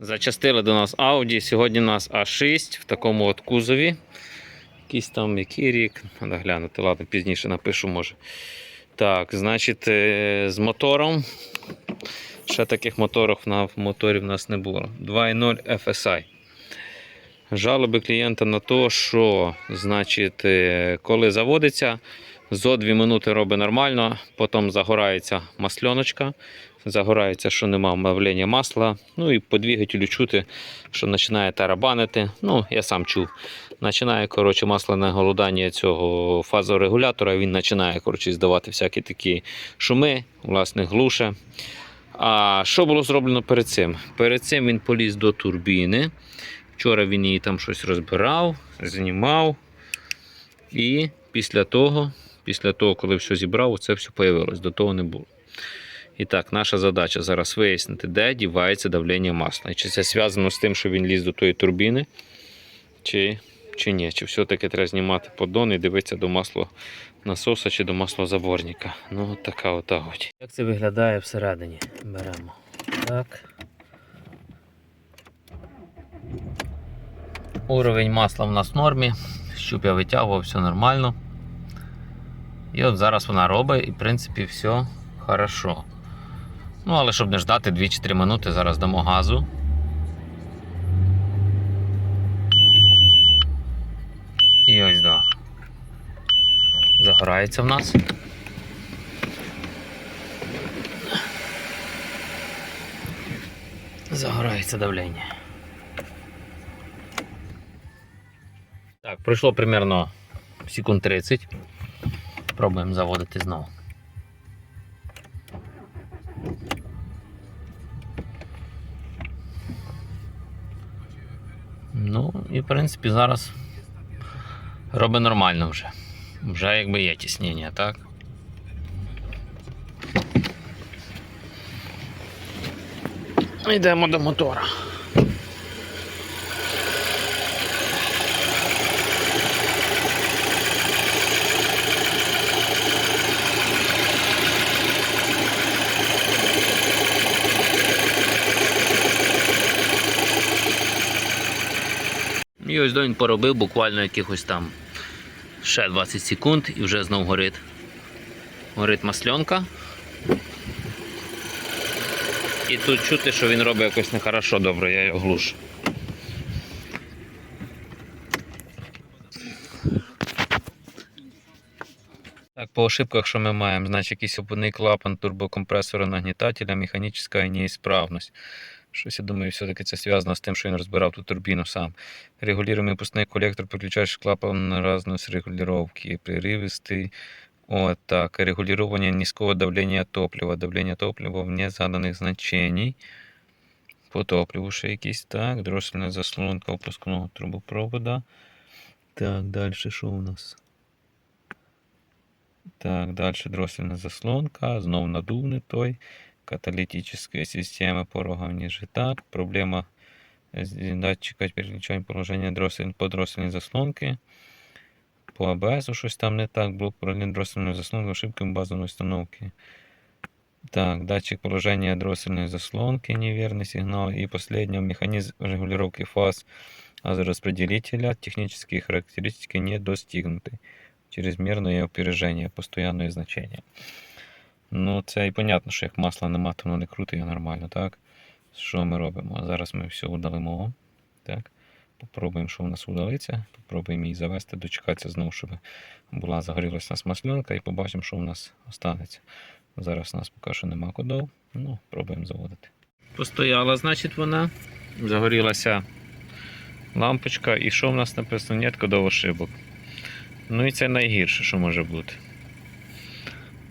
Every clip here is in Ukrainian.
Зачастили до нас Audi. Сьогодні у нас А6 в такому от кузові. Якийсь там який рік. Треба глянути. Ладно, пізніше напишу, може. Так, значить, е, з мотором. Ще таких моторів на моторі в нас не було. 2.0 FSI. Жалоби клієнта на те, що значить, е, коли заводиться, зо 2 минути робить нормально, потім загорається масльоночка, загорається, що нема мавлення масла. Ну і по двигателю чути, що починає тарабанити. Ну, я сам чув. Починає коротше, масляне голодання цього фазорегулятора, він починає коротше, здавати всякі такі шуми, власне, глуше. А що було зроблено перед цим? Перед цим він поліз до турбіни. Вчора він її там щось розбирав, знімав. І після того, після того, коли все зібрав, це все появилось. До того не було. І так, наша задача зараз вияснити, де дівається давлення масла. І чи це зв'язано з тим, що він ліз до тої турбіни, чи, чи ні. Чи все-таки треба знімати поддон і дивитися до масло насоса чи до маслозаборника. Ну, от така от агоді. Як це виглядає всередині? Беремо. Так. Уровень масла в нас в нормі. Щуп я витягував, все нормально. І от зараз вона робить, і в принципі все хорошо. Ну, але щоб не ждати 2-3 минути, зараз дамо газу. І ось да. Загорається в нас. Загорається давлення. Так, пройшло примерно секунд 30. Пробуємо заводити знову. Ну, і в принципі зараз робить нормально вже. Вже якби є тіснення, так? Йдемо до мотора. І ось він поробив буквально якихось там ще 20 секунд і вже знов горить. Горить масльонка. І тут чути, що він робить якось нехорошо добре, я його глушу. Так, по ошибках, що ми маємо, значить якийсь опинний клапан турбокомпресора нагнітателя, механічна неісправність. Щось я думаю, все-таки це зв'язано з тим, що він розбирав ту турбіну сам. Регулируемый пускной коллектор, переключаешь клапан на разность регулировки. Прерывистый. Вот так. Регулирование низкого давления топлива. Давление топлива вне заданих значений. По топливу ще якийсь. Так. Дроссельна заслонка опускного трубопровода. Так, далі що у нас? Так, далі дроссельна заслонка. Знов надувний той. Каталитическая система порога ниже так. Проблема з датчика переключання положення дросель, подроссельної заслонки. По АБС щось там не так. Блок управління дроссельної заслонки ошибками базової установки. Так, датчик положения дроссельной заслонки, неверный сигнал. И последнее, механизм регулировки фаз газораспределителя. Технические характеристики не достигнуты. Чрезмерное опережение, постоянное значение. Ну, це і понятно, що як масла нема, то воно не крутить нормально, так? Що ми робимо? Зараз ми все удалимо. Так. Попробуємо, що у нас удалиться. Попробуємо її завести, дочекатися знову, щоб була загорілася нас масленка і побачимо, що у нас останеться. Зараз у нас поки що нема кодов. Ну, пробуємо заводити. Постояла, значить, вона. Загорілася лампочка. І що в нас написано? Нет кодов ошибок. Ну і це найгірше, що може бути.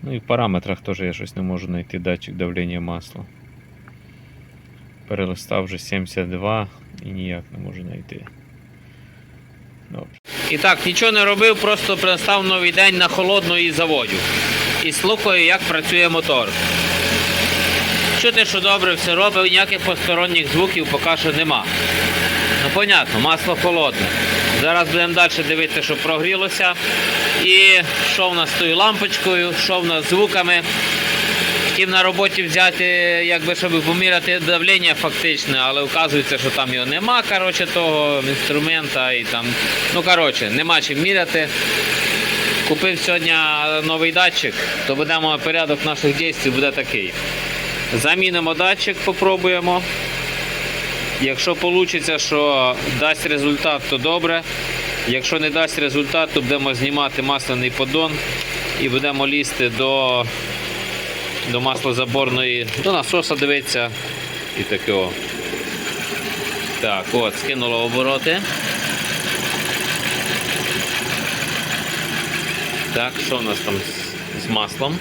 Ну і в параметрах теж я щось не можу знайти датчик давлення масла. Перелистав вже 72 і ніяк не можу знайти. Добре. І так, нічого не робив, просто перестав новий день на холодну і заводю. І слухаю, як працює мотор. Чути, що добре все робить, ніяких посторонніх звуків поки що нема. Ну, понятно, масло холодне. Зараз будемо далі дивитися, щоб прогрілося. І що в нас з тою лампочкою, що в нас з звуками. Хотів на роботі взяти, якби, щоб поміряти давлення фактичне, але вказується, що там його нема, коротше, того інструмента і там. Ну, коротше, нема чим міряти. Купив сьогодні новий датчик, то будемо порядок наших дій буде такий. Замінимо датчик, попробуємо. Якщо вийде, що дасть результат, то добре. Якщо не дасть результат, то будемо знімати масляний поддон і будемо лізти до, до маслозаборної, до насоса дивитися і такого. Так, от, скинуло обороти. Так, що в нас там з, з маслом?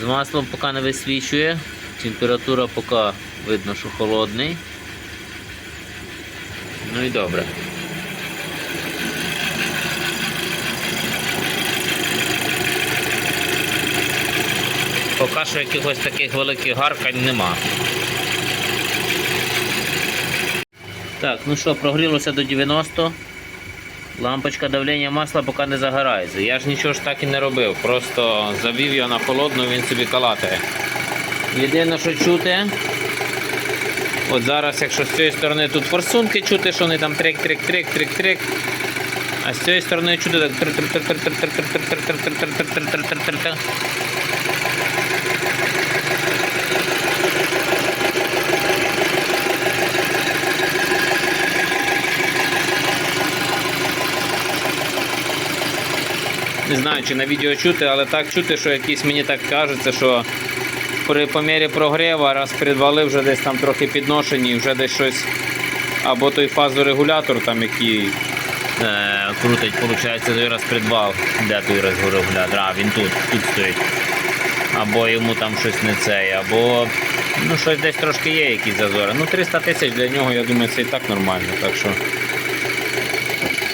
З маслом поки не висвічує. Температура поки видно, що холодний. Ну і добре. Поки що якихось таких великих гаркань нема. Так, ну що, прогрілося до 90. Лампочка давлення масла поки не загорається. Я ж нічого ж так і не робив. Просто завів його на холодну, він собі калатає. Єдине, що чути. От Зараз, якщо з цієї сторони тут форсунки чути, що вони там трик-трик-трик-трик-трик. А з цієї сторони чути так Не знаю, чи на відео чути, але так чути, що якісь мені так кажуться, що при по мірі прогріву раз підвалив вже десь там трохи підношені, вже десь щось. Або той фазорегулятор, там який е, крутить, виходить, той раз придбав. Де той регулятор? А, він тут, тут стоїть. Або йому там щось не цей, або ну щось десь трошки є якісь зазори. Ну 300 тисяч для нього, я думаю, це і так нормально. Так що.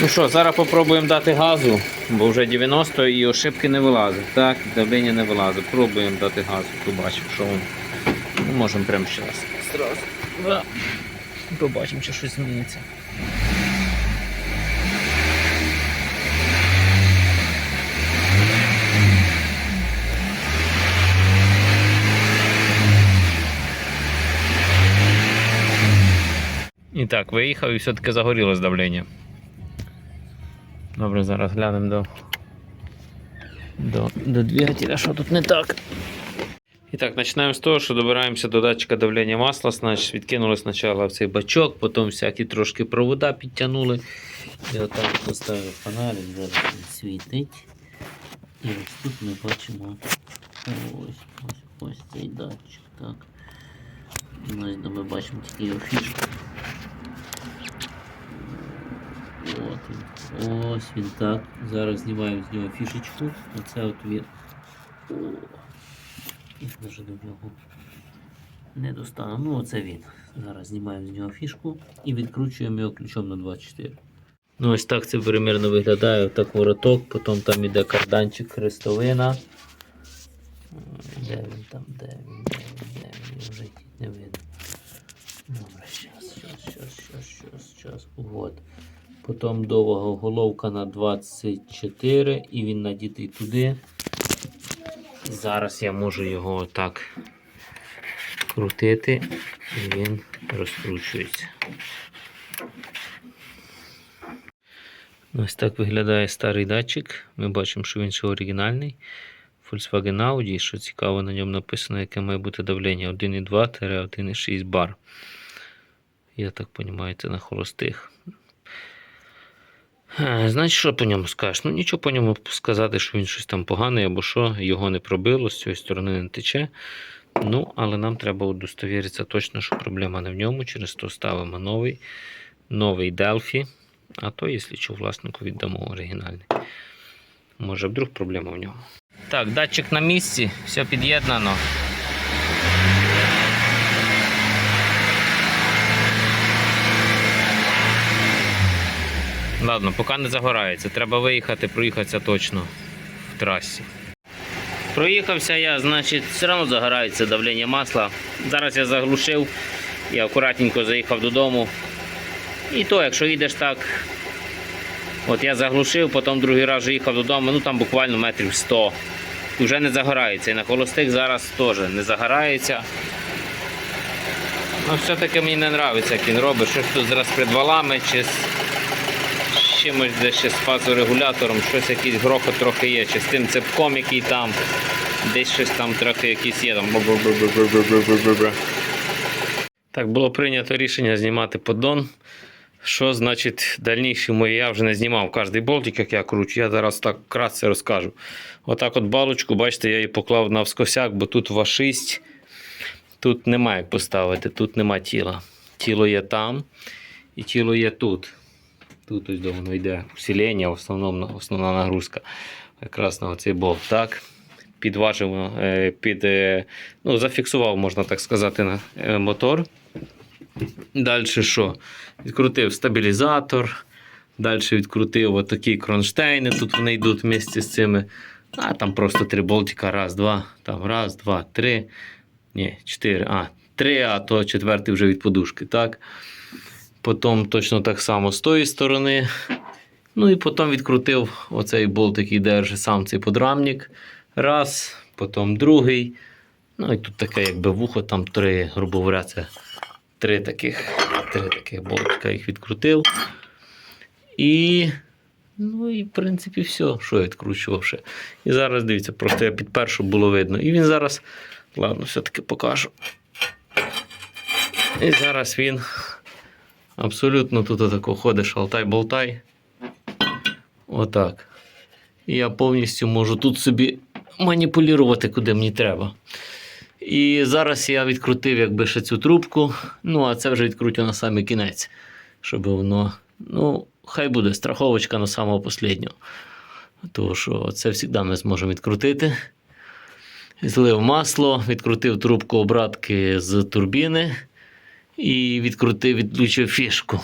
Ну що, зараз спробуємо дати газу, бо вже 90 і ошибки не вилазить. Так, давлення не вилазить. Пробуємо дати газу, побачимо, що воно. Ну, можемо прямо зараз. Зразу. Да. Побачимо, чи щось зміниться. І так, виїхав і все-таки загорілось давлення. Добре, зараз глянемо до, до, до двигателя, що тут не так. І так, починаємо з того, що добираємося до датчика давлення масла. Значить, відкинули спочатку цей бачок, потім всякі трошки провода підтягнули. І отак поставив фонарик, зараз він світить. І ось тут ми бачимо ось, ось, ось цей датчик. Так. Ну, ми бачимо тільки його фішку. От він. Ось він так. Зараз знімаємо з нього фішечку. Оце от він. О, і даже до нього не достану. Ну, оце він. Зараз знімаємо з нього фішку і відкручуємо його ключом на 24. Ну, ось так це примірно виглядає. Так вороток, потім там іде карданчик, хрестовина. Де він там, де він, де він, де він, вже не видно. Добре, щас, щас, щас, щас, щас, щас. Вот. Потім довга головка на 24 і він надітий туди. Зараз я можу його отак крутити і він розкручується. Ось так виглядає старий датчик. Ми бачимо, що він ще оригінальний. Volkswagen Audi, що цікаво, на ньому написано, яке має бути давлення 1,2-1,6 бар. Я так розумію, це на холостих. Е, Значить, що по ньому скажеш? Ну нічого по ньому сказати, що він щось там поганий або що, його не пробило, з цієї сторони не тече. Ну, але нам треба удостовіритися точно, що проблема не в ньому. Через то ставимо новий, новий Delphi. А то, якщо що, власнику віддамо оригінальний. Може, вдруг проблема в ньому. Так, датчик на місці, все під'єднано. Ладно, поки не загорається. Треба виїхати, проїхатися точно в трасі. Проїхався я, значить, все одно загорається давлення масла. Зараз я заглушив і акуратненько заїхав додому. І то, якщо їдеш так, от я заглушив, потім другий раз їхав додому, ну там буквально метрів 100. вже не загорається. І на холостих зараз теж не загорається. Ну, все-таки мені не подобається, як він робить. Щось тут з розпредвалами чи з чимось, де ще з фазорегулятором, щось якийсь грохот трохи є, чи з тим цепком, який там, десь щось там трохи якийсь є. там. Так, було прийнято рішення знімати поддон. Що значить дальніші мої я вже не знімав кожний болтик, як я кручу, я зараз так кратце розкажу. Отак от балочку, бачите, я її поклав навскосяк, бо тут вашисть. Тут немає як поставити, тут нема тіла. Тіло є там і тіло є тут. Тут ось воно йде усилення, в основному основна нагрузка. Якраз на оцей болт. Так. Підважив, е, під, е, ну, зафіксував, можна так сказати, е, мотор. Далі що? Відкрутив стабілізатор. Далі відкрутив отакі кронштейни. Тут вони йдуть вместе з цими. А там просто три болтика. Раз, два, там раз, два, три. Ні, чотири. А, три, а то четвертий вже від подушки. Так. Потім точно так само з тої сторони. Ну і потім відкрутив оцей болт, який держить сам цей подрамник. Раз, потім другий. Ну і тут таке якби вухо, там три, грубо говоря, це три таких, три таких болтика їх відкрутив. І. Ну і в принципі все, що я відкручував ще. І зараз дивіться, просто я під першу було видно. І він зараз, ладно, все-таки покажу. І зараз він абсолютно тут отако ходить шалтай-болтай. Отак. І я повністю можу тут собі маніпулювати, куди мені треба. І зараз я відкрутив якби ще цю трубку. Ну, а це вже відкрутю на самий кінець, щоб воно. Ну, хай буде страховочка на самого останнього. Тому що це завжди ми зможемо відкрутити. Злив масло, відкрутив трубку обратки з турбіни і відкрутив, відключив фішку.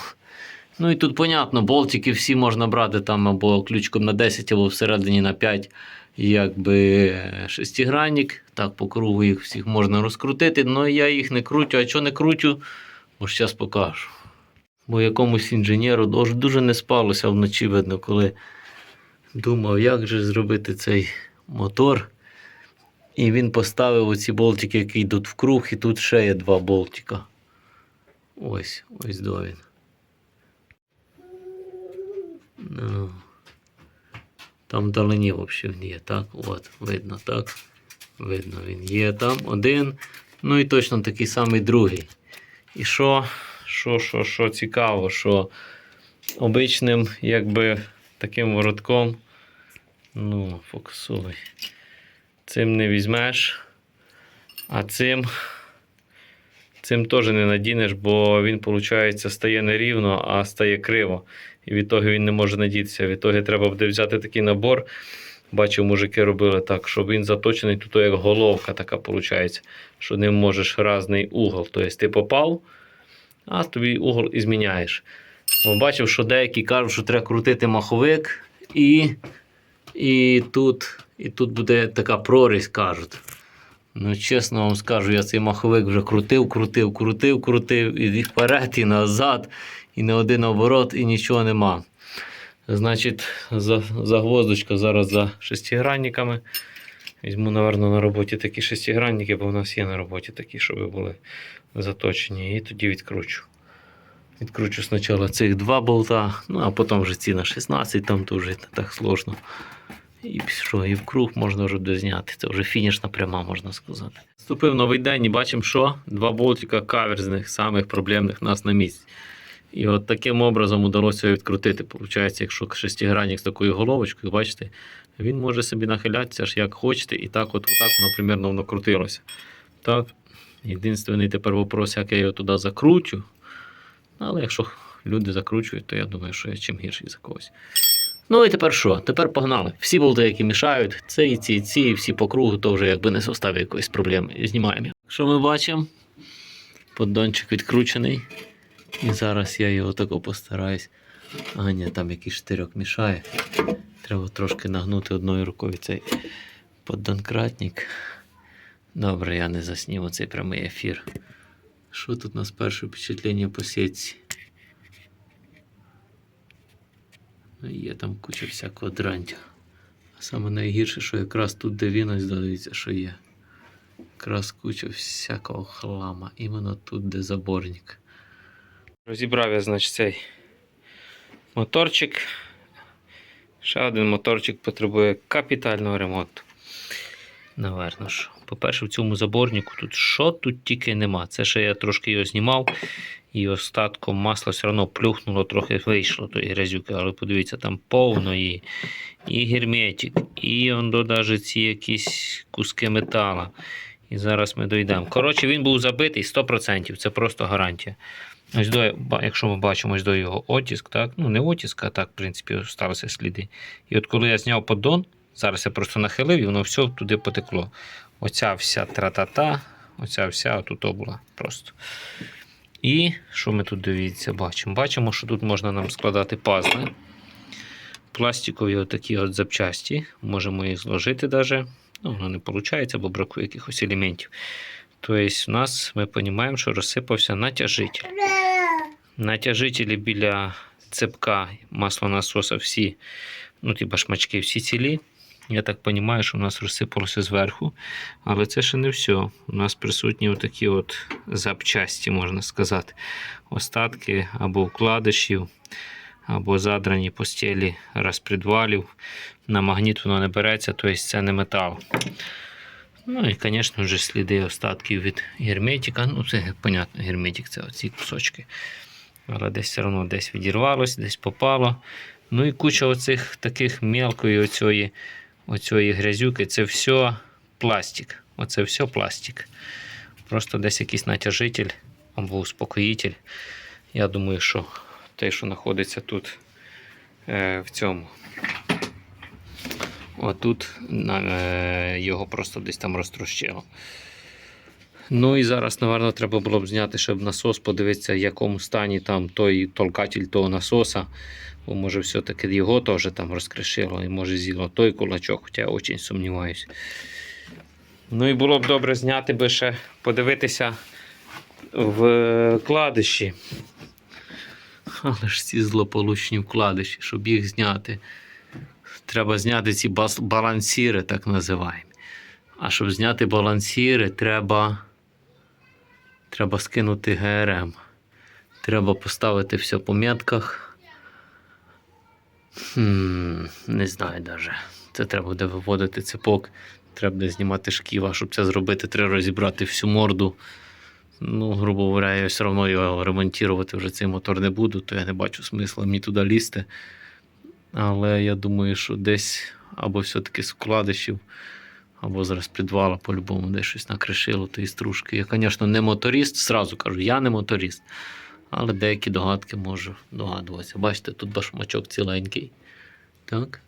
Ну і тут, понятно, болтики всі можна брати там або ключком на 10, або всередині на 5, якби шестигранник. Так, по кругу їх всіх можна розкрутити, але я їх не крутю. А що не крутю, ось зараз покажу. Бо якомусь інженеру дуже не спалося вночі, видно, коли думав, як же зробити цей мотор. І він поставив оці болтики, які йдуть в круг, і тут ще є два болтика. Ось, ось до він. Ну, там вдалині взагалі він є, так? От, видно, так? Видно, він є там один. Ну і точно такий самий другий. І що, що, що, що цікаво, що обичним, якби таким воротком, ну, фокусуй. Цим не візьмеш, а цим. Цим теж не надінеш, бо він, виходить, стає не рівно, а стає криво. І від того він не може надітися. Від того треба буде взяти такий набор. Бачив, мужики робили так, щоб він заточений тут як головка така виходить, що ним можеш різний угол. Тобто ти попав, а тобі угол і зміняєш. Бачив, що деякі кажуть, що треба крутити маховик, і, і, тут, і тут буде така прорізь, кажуть. Ну, чесно вам скажу, я цей маховик вже крутив, крутив, крутив, крутив, і вперед, і назад, і не один оборот, і нічого нема. Значить, за, загвоздочка зараз за шестигранниками. Візьму, напевно, на роботі такі шестигранники, бо в нас є на роботі такі, щоб були заточені. І тоді відкручу. Відкручу спочатку цих два болта, ну а потім вже ці на 16, там то вже не так сложно. І що, і в круг можна вже буде зняти. Це вже фінішна пряма, можна сказати. Вступив новий день і бачимо, що два болтика каверзних, самих проблемних нас на місці. І от таким образом вдалося його відкрутити. Получається, якщо шестигранник з такою головочкою, бачите, він може собі нахилятися аж як хочете, і так, от, отак, воно примерно воно крутилося. Так. Єдиний тепер вопрос, як я його туди закручу. Але якщо люди закручують, то я думаю, що я чим гірший за когось. Ну і тепер що? Тепер погнали. Всі болти, які мішають, це і ці, і ці, і всі по кругу, то вже якби не составі якоїсь проблеми. Знімаємо. Що ми бачимо? Поддончик відкручений. І зараз я його тако постараюсь. А, ні, там якийсь штирьок мішає. Треба трошки нагнути одною рукою цей поддонкратник. Добре, я не засніму цей прямий ефір. Що тут у нас перше впечатлення по сітці? Ну, Є там куча всякого дрантя. Саме найгірше, що якраз тут, де він, ось дивіться, що є. Якраз куча всякого хлама. Іменно тут, де заборник. Розібрав я, значить, цей моторчик. Ще один моторчик потребує капітального ремонту. Наверно ж. По-перше, в цьому заборнику тут що тут тільки нема. Це ще я трошки його знімав, і остатком масла все одно плюхнуло, трохи вийшло тої грязюки. Але подивіться, там повно і, і герметик, і он навіть ці якісь куски метала. І зараз ми дійдемо. Коротше, він був забитий 100%, це просто гарантія. Ось до, якщо ми бачимо ось до його оттиск, так? ну не оттиск, а так, в принципі, сталися сліди. І от коли я зняв поддон, зараз я просто нахилив і воно все туди потекло. Оця вся тра-та-та, оця вся отут була просто. І що ми тут дивіться, бачимо? Бачимо, що тут можна нам складати пазли. Пластикові отакі от запчасті. Можемо їх зложити навіть. Ну, воно не виходить, бо бракує якихось елементів. Тобто, у нас ми розуміємо, що розсипався натяжитель. Натяжителі біля цепка маслонасоса всі, ну, ті башмачки всі цілі. Я так розумію, що у нас розсипалося зверху. Але це ще не все. У нас присутні отакі от запчасті, можна сказати. Остатки або вкладишів, або задрані постелі розпредвалів. На магніт воно не береться, тобто це не метал. Ну і, звісно, вже сліди остатків від герметика. Ну, це, понятно, герметик це оці кусочки. Але десь все одно десь відірвалось, десь попало. Ну і куча оцих таких мелкої оцієї, оцієї грязюки. Це все пластик. Оце все пластик. Просто десь якийсь натяжитель або успокоїтель. Я думаю, що те, що знаходиться тут е, в цьому. Отут е, його просто десь там розтрощило. Ну і зараз, напевно, треба було б зняти, щоб насос подивитися, в якому стані там той толкатель того насоса. Бо може все-таки його теж там розкришило і може з'їло той кулачок, хоча я дуже сумніваюся. Ну і було б добре зняти би ще, подивитися в вкладиші. Але ж ці злополучні вкладиші, щоб їх зняти. Треба зняти ці балансіри, так називаємо. А щоб зняти балансіри, треба, треба скинути ГРМ. Треба поставити все по метках. Хм, не знаю навіть. Це треба буде виводити цепок. Треба буде знімати шківа, щоб це зробити, треба розібрати всю морду. Ну, грубо говоря, я все одно його ремонтувати вже цей мотор не буду, то я не бачу смисла мені туди лізти. Але я думаю, що десь або все-таки з вкладишів, або зараз підвала по-любому десь щось накришило тої стружки. Я, звісно, не моторист, зразу кажу, я не моторист. Але деякі догадки можу догадуватися. Бачите, тут башмачок ціленький. Так.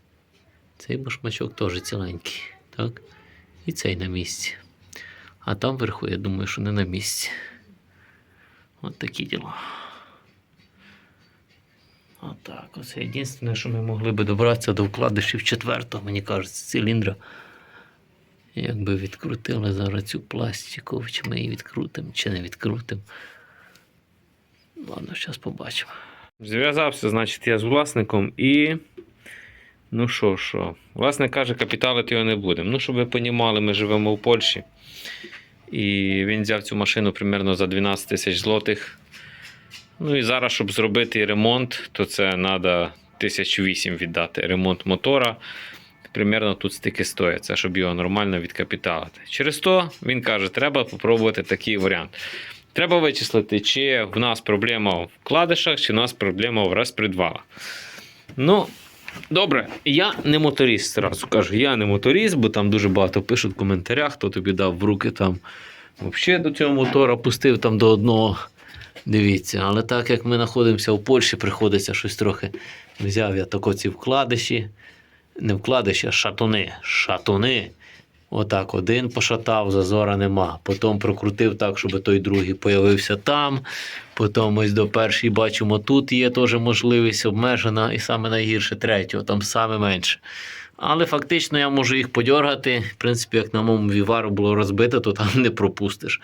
Цей башмачок теж ціленький. Так. І цей на місці. А там вверху, я думаю, що не на місці. От такі діла. Отак, оце єдине, що ми могли би добратися до вкладишів четвертого, мені кажеться, циліндра. Якби відкрутили зараз цю пластикову, чи ми її відкрутимо, чи не відкрутимо. Ладно, зараз побачимо. Зв'язався, значить, я з власником і. Ну що, що? Власник каже, капіталити його не будемо. Ну, щоб ви розуміли, ми живемо в Польщі. І він взяв цю машину примерно за 12 тисяч злотих. Ну і зараз, щоб зробити ремонт, то це треба 1008 віддати. Ремонт мотора. Примерно тут стільки стоїть, це щоб його нормально відкапіталити. Через то він каже, треба спробувати такий варіант. Треба вичислити, чи в нас проблема в вкладишах, чи в нас проблема в розпредвалах. Ну, добре, я не моторист, зразу кажу. Я не моторист, бо там дуже багато пишуть в коментарях, хто тобі дав в руки там. Взагалі до цього мотора пустив там до одного. Дивіться, але так як ми знаходимося в Польщі, приходиться щось трохи. Взяв я тако ці вкладиші. Не вкладиші, а шатуни. Шатуни. Отак один пошатав, зазора нема. Потім прокрутив так, щоб той другий появився там. Потім ось до першої бачимо, тут є теж можливість обмежена, і саме найгірше третього, там саме менше. Але фактично я можу їх подьоргати. В принципі, як на моєму вівару було розбито, то там не пропустиш.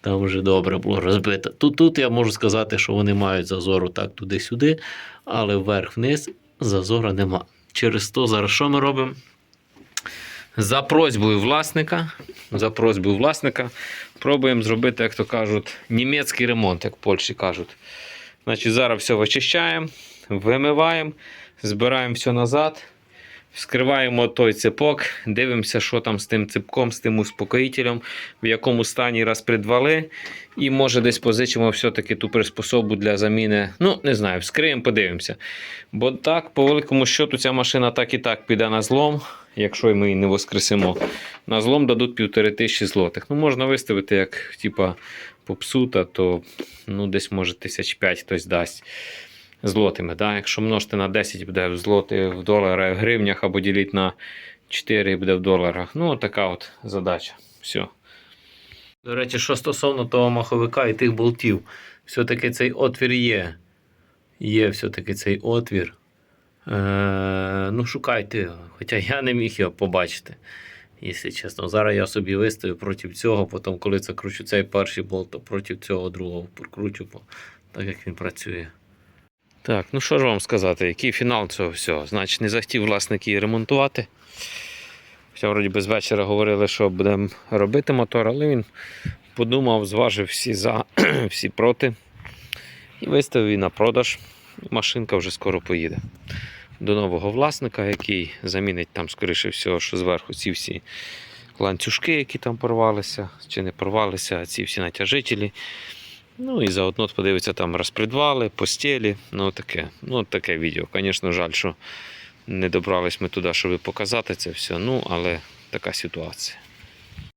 Там вже добре було розбито. Тут, тут я можу сказати, що вони мають зазору так туди-сюди, але вверх-вниз зазора нема. Через то зараз що ми робимо? За просьбою власника, за просьбою власника, пробуємо зробити, як то кажуть, німецький ремонт, як в Польщі кажуть. Значить, зараз все вичищаємо, вимиваємо, збираємо все назад, вскриваємо той цепок, дивимося, що там з тим цепком, з тим успокоїтелем, в якому стані розпредвали. І може десь позичимо все-таки ту приспособу для заміни. Ну, не знаю, вскриємо, подивимося. Бо так, по великому счету, ця машина так і так піде на злом, якщо ми її не воскресимо. На злом дадуть півтори тисячі злотих. Ну, можна виставити як типа попсута, то ну, десь може тисяч п'ять хтось дасть злотими. Да? Якщо множити на 10 буде в злоти в доларах, в гривнях або ділити на 4 буде в доларах. Ну, така от задача. Все. До речі, що стосовно того маховика і тих болтів, все-таки цей отвір є. Є все-таки цей отвір. Е, ну, шукайте. Хоча я не міг його побачити, якщо чесно. Зараз я собі виставлю проти цього, потім, коли закручу цей перший болт, то проти цього другого прокручу, так як він працює. Так, ну що ж вам сказати, який фінал цього всього? Значить, не захотів власник її ремонтувати. Хоча вроді без вечора говорили, що будемо робити мотор, але він подумав, зважив всі за, всі проти і виставив її на продаж. Машинка вже скоро поїде до нового власника, який замінить там, скоріше всього, що зверху ці всі ланцюжки, які там порвалися, чи не порвалися, ці всі натяжителі. Ну і заодно подивиться там розпредвали, постелі. Ну таке, ну таке відео. Звісно, жаль, що не добрались ми туди, щоб показати це все. Ну, але така ситуація.